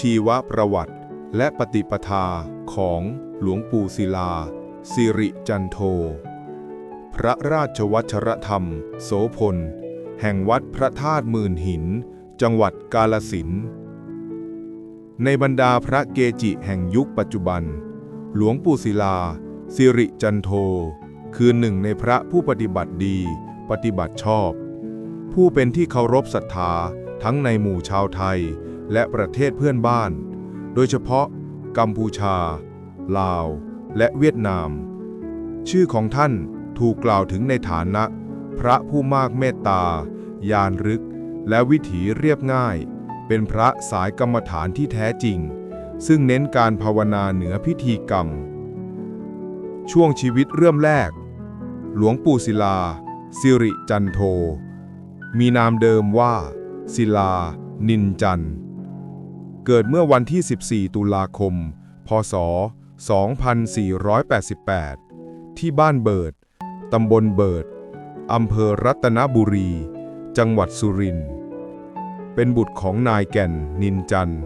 ชีวประวัติ และปฏิปทาของหลวงปู่ศิลา สิริจันโท พระราชวัชรธรรม โสพล แห่งวัดพระธาตุหมื่นหิน จังหวัดกาลสิน ในบรรดาพระเกจิแห่งยุคปัจจุบัน หลวงปู่ศิลา สิริจันโท คือหนึ่งในพระผู้ปฏิบัติดี ปฏิบัติชอบ ผู้เป็นที่เคารพศรัทธาทั้งในหมู่ชาวไทย และประเทศเพื่อนบ้าน โดยเฉพาะ กัมพูชา ลาว และเวียดนาม ชื่อของท่านถูกกล่าวถึงในฐานะ พระผู้มากเมตตา ยานรึก และวิถีเรียบง่าย เป็นพระสายกรรมฐานที่แท้จริง ซึ่งเน้นการภาวนาเหนือพิธีกรรม ช่วงชีวิตเริ่มแรก หลวงปู่ศิลา สิริจันโท มีนามเดิมว่า ศิลา นินจันทร์ เกิดเมื่อวันที่ 14 ตุลาคม พศ 2488 ที่บ้านเบิด ตำบลเบิด อำเภอรัตนบุรี จังหวัดสุรินทร์ เป็นบุตรของนายแก่น นินจันทร์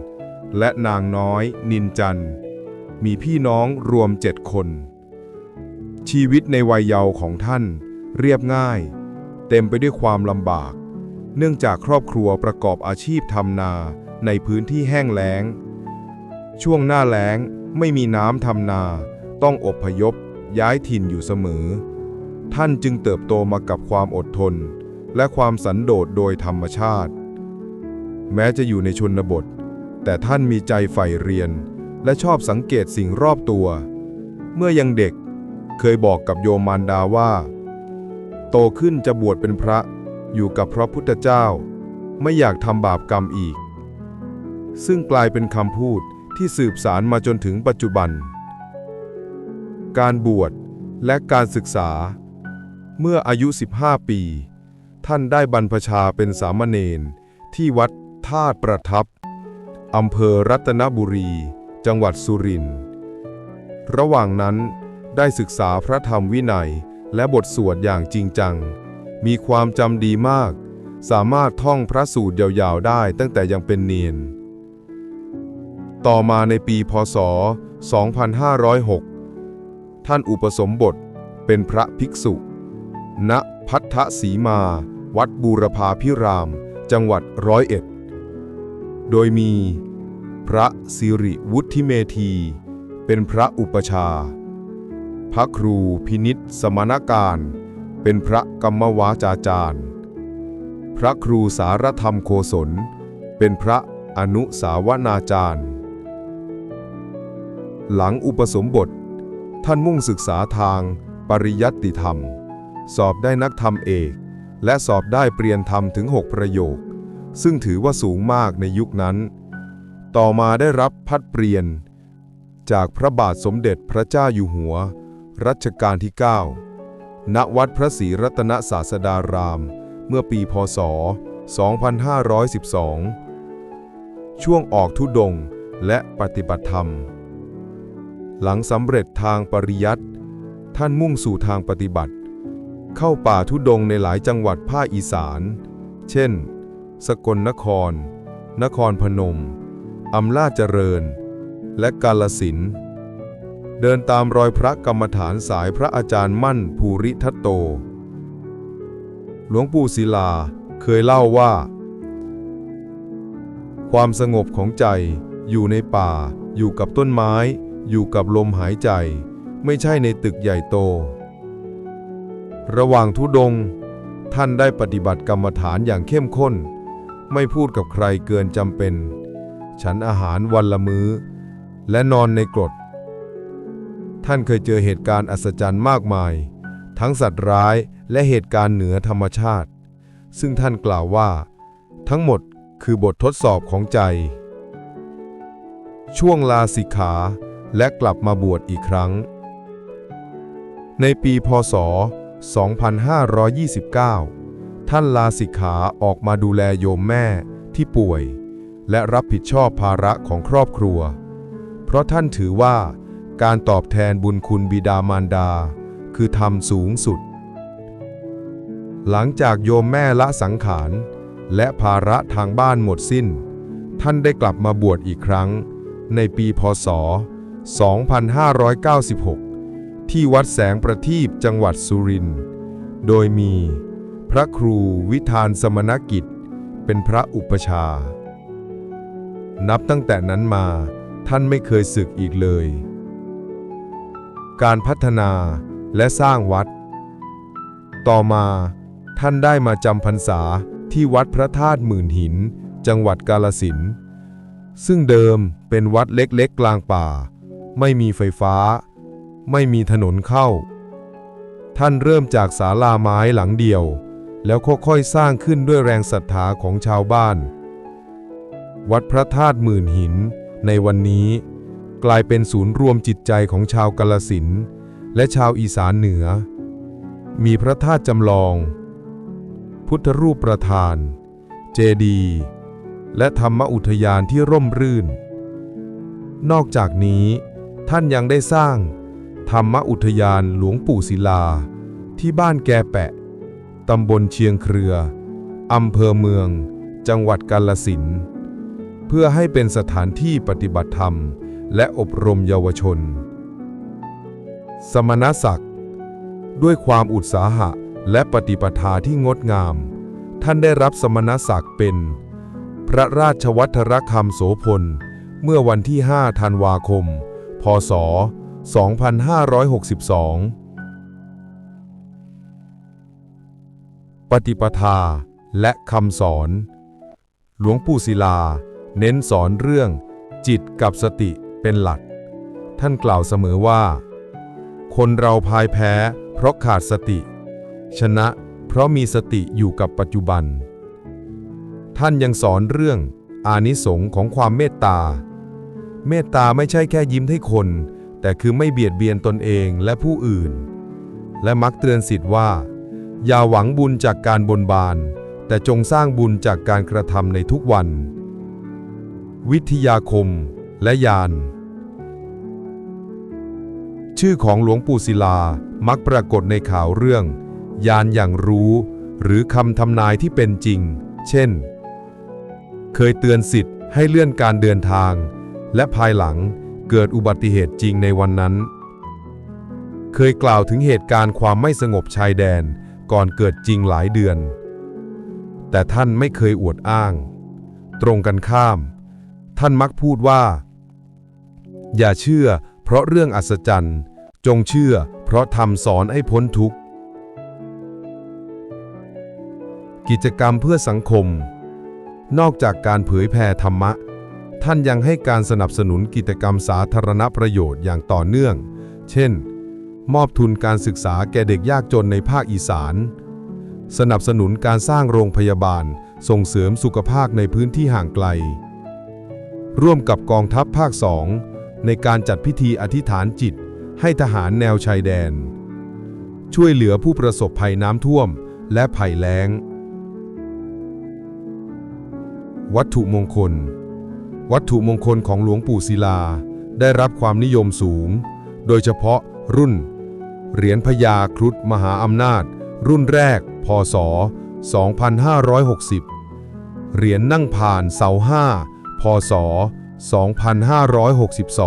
และนางน้อย นินจันทร์มีพี่น้องรวมเจ็ดคน ชีวิตในวัยเยาว์ของท่านเรียบง่าย เต็มไปด้วยความลำบาก เนื่องจากครอบครัวประกอบอาชีพทำนา ในพื้นที่แห้งแล้ง ช่วงหน้าแล้งไม่มีน้ำทำนา ต้องอบพยพ ย้ายถิ่นอยู่เสมอ ท่านจึงเติบโตมากับความอดทน และความสันโดษโดยธรรมชาติ แม้จะอยู่ในชนบท แต่ท่านมีใจใฝ่เรียน และชอบสังเกตสิ่งรอบตัว เมื่อยังเด็กเคยบอกกับโยมมารดาว่า โตขึ้นจะบวชเป็นพระอยู่กับพระพุทธเจ้า ไม่อยากทำบาปกรรมอีก ซึ่งกลายเป็นคำพูดที่สืบสารมาจนถึงปัจจุบัน การบวชและการศึกษา เมื่ออายุ 15 ปี ท่านได้บรรพชาเป็นสามเณรที่วัดธาตุประทับ อำเภอรัตนบุรี จังหวัดสุรินทร์ ระหว่างนั้นได้ศึกษาพระธรรมวินัยและบทสวดอย่างจริงจัง มีความจำดีมาก สามารถท่องพระสูตรยาวๆได้ตั้งแต่ยังเป็นเนียน ต่อมาในปีพศ 2506 ท่านอุปสมบทเป็นพระภิกษุ ณ พัทธสีมา วัดบูรพาพิราม จังหวัดร้อยเอ็ด โดยมีพระสิริวุฒิเมธี เป็นพระอุปชา พระครูพินิษสมณการ เป็นพระกรรมวาจาจารย์ พระครูสารธรรมโคศลเป็นพระอนุสาวนาจารย์ หลังอุปสมบท ท่านมุ่งศึกษาทางปริยัติธรรม สอบได้นักธรรมเอก และสอบได้เปลี่ยนธรรมถึง 6 ประโยค ซึ่งถือว่าสูงมากในยุคนั้น ต่อมาได้รับพัดเปลี่ยน จากพระบาทสมเด็จพระเจ้าอยู่หัว รัชกาลที่ 9 ณ วัดพระศรีรัตนศาสดาราม เมื่อปีพศ 2512 ช่วงออกทุดงค์และปฏิบัติธรรม หลังสำเร็จทางปริยัติ ท่านมุ่งสู่ทางปฏิบัติ เข้าป่าทุดงในหลายจังหวัดภาคอีสาน เช่น สกลนคร นครพนม อำนาจเจริญ และกาลสิน เดินตามรอยพระกรรมฐานสายพระอาจารย์มั่นภูริทัตโต หลวงปู่ศิลาเคยเล่าว่า ความสงบของใจอยู่ในป่าอยู่กับต้นไม้ อยู่กับลมหายใจ ไม่ใช่ในตึกใหญ่โต ระหว่างทุดง ท่านได้ปฏิบัติกรรมฐานอย่างเข้มข้น ไม่พูดกับใครเกินจำเป็น ฉันอาหารวันละมื้อ และนอนในกรด ท่านเคยเจอเหตุการณ์อัศจรรย์มากมาย ทั้งสัตว์ร้ายและเหตุการณ์เหนือธรรมชาติ ซึ่งท่านกล่าวว่า ทั้งหมดคือบททดสอบของใจ ช่วงลาสิกขา และกลับมาบวชอีกครั้ง ในปีพศ 2529 ท่านลาสิกขาออกมาดูแลโยมแม่ที่ป่วย และรับผิดชอบภาระของครอบครัว เพราะท่านถือว่าการตอบแทนบุญคุณบิดามารดา คือธรรมสูงสุด หลังจากโยมแม่ละสังขาร และภาระทางบ้านหมดสิ้น ท่านได้กลับมาบวชอีกครั้ง ในปีพศ 2596 ที่วัดแสงประทีปจังหวัดสุรินทร์ โดยมีพระครูวิธานสมณกิจ เป็นพระอุปชา นับตั้งแต่นั้นมาท่านไม่เคยสึกอีกเลย การพัฒนาและสร้างวัด ต่อมาท่านได้มาจำพรรษาที่วัดพระธาตุหมื่นหิน จังหวัดกาลสิน ซึ่งเดิมเป็นวัดเล็กๆกลางป่า ไม่มีไฟฟ้า ไม่มีถนนเข้า ท่านเริ่มจากศาลาไม้หลังเดียว แล้วค่อยๆสร้างขึ้นด้วยแรงศรัทธาของชาวบ้าน วัดพระธาตุหมื่นหิน ในวันนี้ กลายเป็นศูนย์รวมจิตใจของชาวกาลสินและชาวอีสานเหนือ มีพระธาตุจำลอง พุทธรูปประธาน เจดีย์และธรรมอุทยานที่ร่มรื่นนอกจากนี้ ท่านยังได้สร้าง ธรรมอุทยานหลวงปู่ศิลา ที่บ้านแกแปะ ตำบลเชียงเครือ อำเภอเมือง จังหวัดกาลสินธุเพื่อให้เป็นสถานที่ปฏิบัติธรรม และอบรมเยาวชน สมณศักดิ์ ด้วยความอุตสาหะและปฏิปทาที่งดงาม ท่านได้รับสมณศักดิ์เป็น พระราชวัฒรคำโสพลเมื่อวันที่ 5 ธันวาคม พศ 2562 ปฏิปทาและคำสอน หลวงปู่ศิลา เน้นสอนเรื่อง จิตกับสติเป็นหลัก ท่านกล่าวเสมอว่า คนเราพ่ายแพ้เพราะขาดสติ ชนะเพราะมีสติอยู่กับปัจจุบัน ท่านยังสอนเรื่องอานิสงส์ของความเมตตา เมตตาไม่ใช่แค่ยิ้มให้คน แต่คือไม่เบียดเบียนตนเองและผู้อื่น และมักเตือนสิทธิ์ว่า อย่าหวังบุญจากการบนบาน แต่จงสร้างบุญจากการกระทำในทุกวัน วิทยาคมและญาณชื่อของหลวงปู่ศิลามักปรากฏในข่าวเรื่อง ยานอย่างรู้ หรือคำทำนายที่เป็นจริง เช่น เคยเตือนสิทธิ์ให้เลื่อนการเดินทาง และภายหลังเกิดอุบัติเหตุจริงในวันนั้น เคยกล่าวถึงเหตุการณ์ความไม่สงบชายแดนก่อนเกิดจริงหลายเดือน แต่ท่านไม่เคยอวดอ้าง ตรงกันข้าม ท่านมักพูดว่า อย่าเชื่อเพราะเรื่องอัศจรรย์ จงเชื่อเพราะทำสอนให้พ้นทุกข์ กิจกรรมเพื่อสังคม นอกจากการเผยแผ่ธรรมะ ท่านยังให้การสนับสนุนกิจกรรมสาธารณประโยชน์อย่างต่อเนื่อง เช่น มอบทุนการศึกษาแก่เด็กยากจนในภาคอีสาน สนับสนุนการสร้างโรงพยาบาล ส่งเสริมสุขภาพในพื้นที่ห่างไกล ร่วมกับกองทัพภาคสองในการจัดพิธีอธิษฐานจิต ให้ทหารแนวชายแดน ช่วยเหลือผู้ประสบภัยน้ำท่วม และภัยแล้ง วัตถุมงคล วัตถุมงคลของหลวงปู่ศิลา ได้รับความนิยมสูง โดยเฉพาะรุ่น เหรียญพญาครุฑมหาอำนาจ รุ่นแรก พศ 2560 เหรียญนั่งผ่านเสาห้าพศ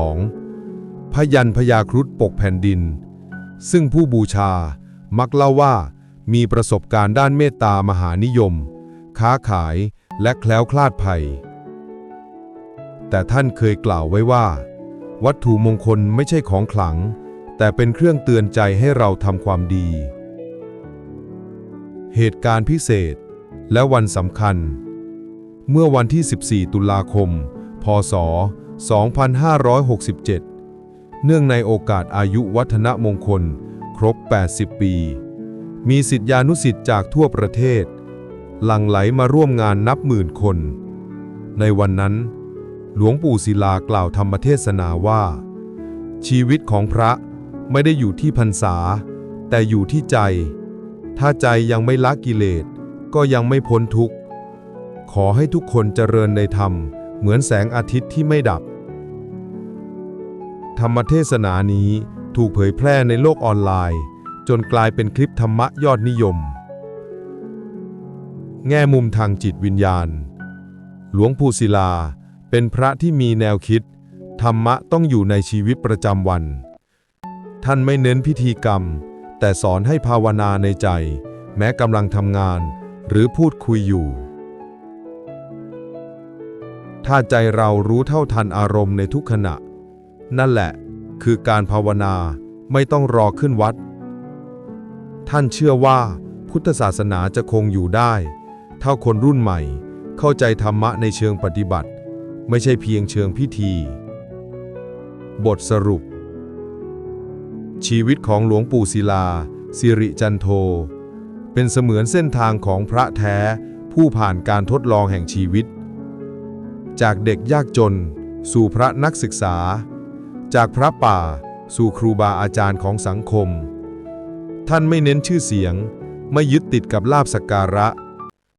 2562 พยันพญาครุฑปกแผ่นดิน ซึ่งผู้บูชามักเล่าว่ามีประสบการณ์ด้านเมตตามหานิยม ค้าขายและแคล้วคลาดภัย แต่ท่านเคยกล่าวไว้ว่า วัตถุมงคลไม่ใช่ของขลัง แต่เป็นเครื่องเตือนใจให้เราทำความดี เหตุการณ์พิเศษ และวันสำคัญ เมื่อวันที่ 14 ตุลาคม พศ 2567 เนื่องในโอกาสอายุวัฒนมงคล ครบ 80 ปี มีสิทธิานุสิทธิ์จากทั่วประเทศ หลั่งไหลมาร่วมงานนับหมื่นคน ในวันนั้น หลวงปู่ศิลากล่าวธรรมเทศนาว่า ชีวิตของพระไม่ได้อยู่ที่พรรษา แต่อยู่ที่ใจ ถ้าใจยังไม่ละกิเลส ก็ยังไม่พ้นทุกข์ ขอให้ทุกคนเจริญในธรรม เหมือนแสงอาทิตย์ที่ไม่ดับ ธรรมเทศนานี้ถูกเผยแพร่ในโลกออนไลน์ จนกลายเป็นคลิปธรรมะยอดนิยม แง่มุมทางจิตวิญญาณ หลวงปู่ศิลา เป็นพระที่มีแนวคิด ธรรมะต้องอยู่ในชีวิตประจำวัน ท่านไม่เน้นพิธีกรรม แต่สอนให้ภาวนาในใจ แม้กำลังทำงาน หรือพูดคุยอยู่ ถ้าใจเรารู้เท่าทันอารมณ์ในทุกขณะ นั่นแหละ คือการภาวนาไม่ต้องรอขึ้นวัด ท่านเชื่อว่าพุทธศาสนาจะคงอยู่ได้ เท่าคนรุ่นใหม่ เข้าใจธรรมะในเชิงปฏิบัติ ไม่ใช่เพียงเชิงพิธี บทสรุป ชีวิตของหลวงปู่ศิลา สิริจันโท เป็นเสมือนเส้นทางของพระแท้ผู้ผ่านการทดลองแห่งชีวิต จากเด็กยากจน สู่พระนักศึกษา จากพระป่า สู่ครูบาอาจารย์ของสังคม ท่านไม่เน้นชื่อเสียง ไม่ยึดติดกับลาบสักการะ